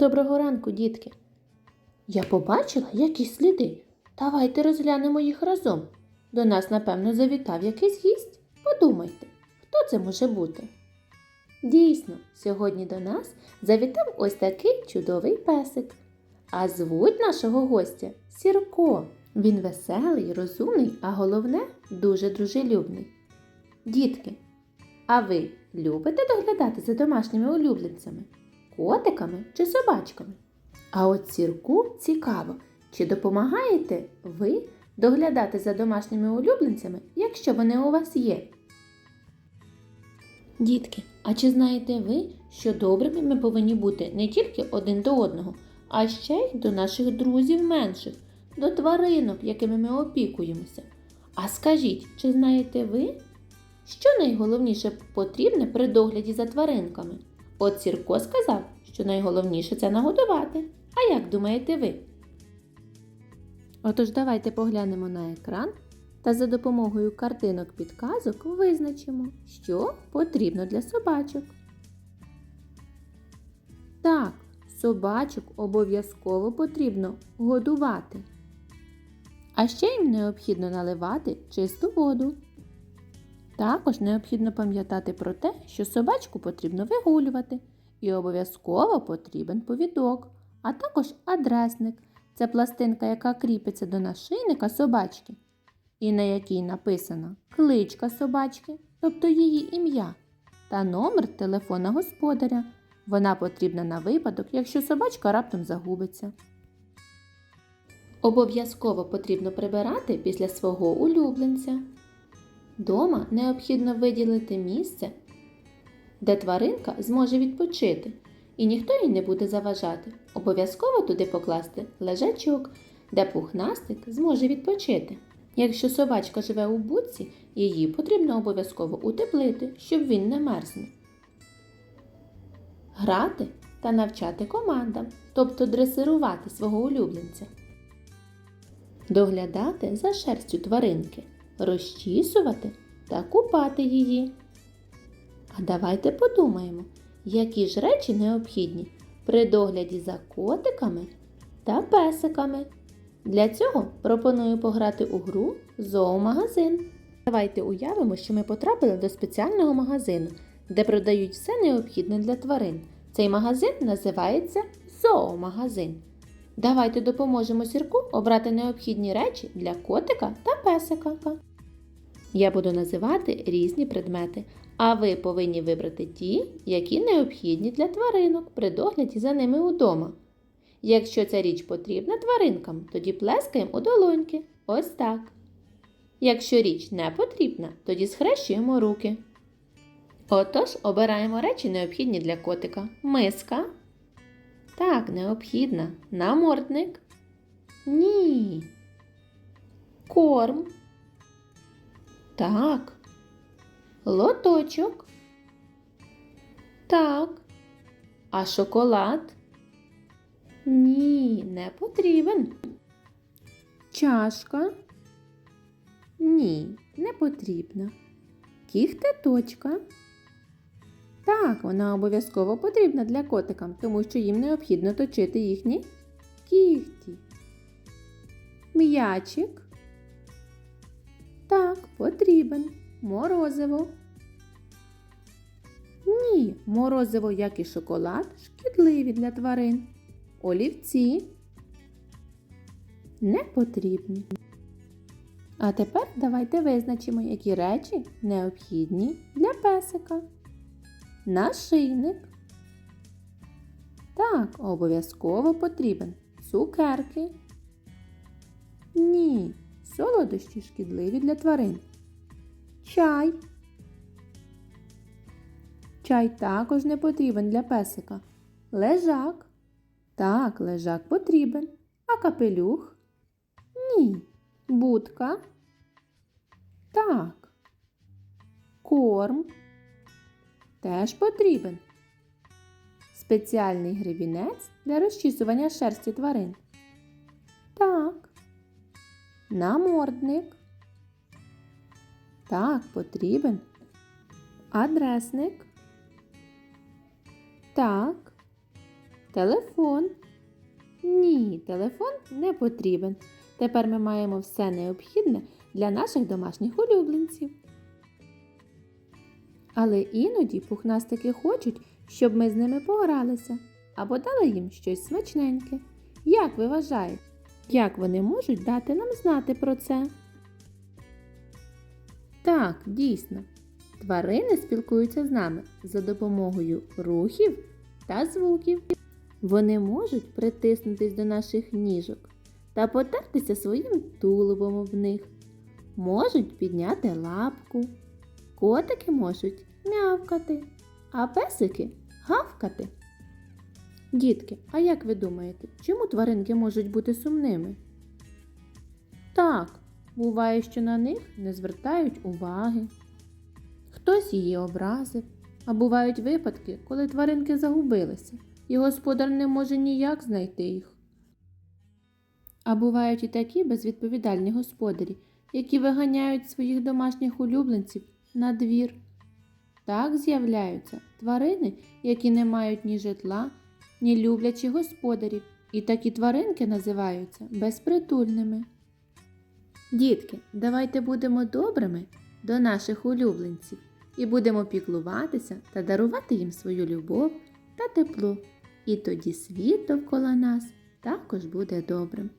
Доброго ранку, дітки. Я побачила якісь сліди. Давайте розглянемо їх разом. До нас, напевно, завітав якийсь гість. Подумайте, хто це може бути? Дійсно, сьогодні до нас завітав ось такий чудовий песик. А звуть нашого гостя Сірко. Він веселий, розумний, а головне дуже дружелюбний. Дітки, а ви любите доглядати за домашніми улюбленцями? Котиками чи собачками? А от сірку цікаво, чи допомагаєте ви доглядати за домашніми улюбленцями, якщо вони у вас є? Дітки, а чи знаєте ви, що добрими ми повинні бути не тільки один до одного, а ще й до наших друзів менших, до тваринок, якими ми опікуємося? А скажіть, чи знаєте ви, що найголовніше потрібне при догляді за тваринками? От Сірко сказав, що найголовніше це нагодувати. А як думаєте ви? Отож, давайте поглянемо на екран та за допомогою картинок підказок визначимо, що потрібно для собачок. Так, собачок обов'язково потрібно годувати. А ще їм необхідно наливати чисту воду. Також необхідно пам'ятати про те, що собачку потрібно вигулювати і обов'язково потрібен повідок, а також адресник це пластинка, яка кріпиться до нашийника собачки, і на якій написана кличка собачки, тобто її ім'я, та номер телефона господаря. Вона потрібна на випадок, якщо собачка раптом загубиться. Обов'язково потрібно прибирати після свого улюбленця. Дома необхідно виділити місце, де тваринка зможе відпочити, і ніхто їй не буде заважати. Обов'язково туди покласти лежачок, де пухнастик зможе відпочити. Якщо собачка живе у будці, її потрібно обов'язково утеплити, щоб він не мерзнув. Грати та навчати командам, тобто дресирувати свого улюбленця. Доглядати за шерстю тваринки, розчісувати та купати її. А давайте подумаємо, які ж речі необхідні при догляді за котиками та песиками. Для цього пропоную пограти у гру зоомагазин. Давайте уявимо, що ми потрапили до спеціального магазину, де продають все необхідне для тварин. Цей магазин називається зоомагазин. Давайте допоможемо сірку обрати необхідні речі для котика та песика. Я буду називати різні предмети, а ви повинні вибрати ті, які необхідні для тваринок при догляді за ними удома. Якщо ця річ потрібна тваринкам, тоді плескаємо у долоньки. Ось так. Якщо річ не потрібна, тоді схрещуємо руки. Отож, обираємо речі необхідні для котика. Миска. Так, необхідна. Намордник. Ні. Корм. Так. Лоточок. Так. А шоколад? Ні, не потрібен. Чашка? Ні, не потрібна. Кіхтеточка? Так, вона обов'язково потрібна для котика, тому що їм необхідно точити їхні кігті. М'ячик? Так, потрібен. Морозиво. Ні, морозиво, як і шоколад, шкідливі для тварин. Олівці не потрібні. А тепер давайте визначимо, які речі необхідні для песика. Нашийник. Так, обов'язково потрібен. Цукерки. Ні, солодощі шкідливі для тварин. Чай. Чай також не потрібен для песика. Лежак. Так, лежак потрібен. А капелюх? Ні. Будка. Так. Корм. Теж потрібен. Спеціальний гребінець для розчісування шерсті тварин. Намордник. Так, потрібен. Адресник. Так. Телефон. Ні, телефон не потрібен. Тепер ми маємо все необхідне для наших домашніх улюбленців. Але іноді пухнастики хочуть, щоб ми з ними погралися або дали їм щось смачненьке. Як ви вважаєте, як вони можуть дати нам знати про це? Так, дійсно. Тварини спілкуються з нами за допомогою рухів та звуків. Вони можуть притиснутись до наших ніжок та потертися своїм тулубом об них. Можуть підняти лапку. Котики можуть мявкати, а песики гавкати. Дітки, а як ви думаєте, чому тваринки можуть бути сумними? Так, буває, що на них не звертають уваги. Хтось її образив, а бувають випадки, коли тваринки загубилися, і господар не може ніяк знайти їх. А бувають і такі безвідповідальні господарі, які виганяють своїх домашніх улюбленців на двір. Так з'являються тварини, які не мають ні житла, ні люблячі господарів, і такі тваринки називаються безпритульними. Дітки, давайте будемо добрими до наших улюбленців і будемо піклуватися та дарувати їм свою любов та тепло. І тоді світ довкола нас також буде добрим.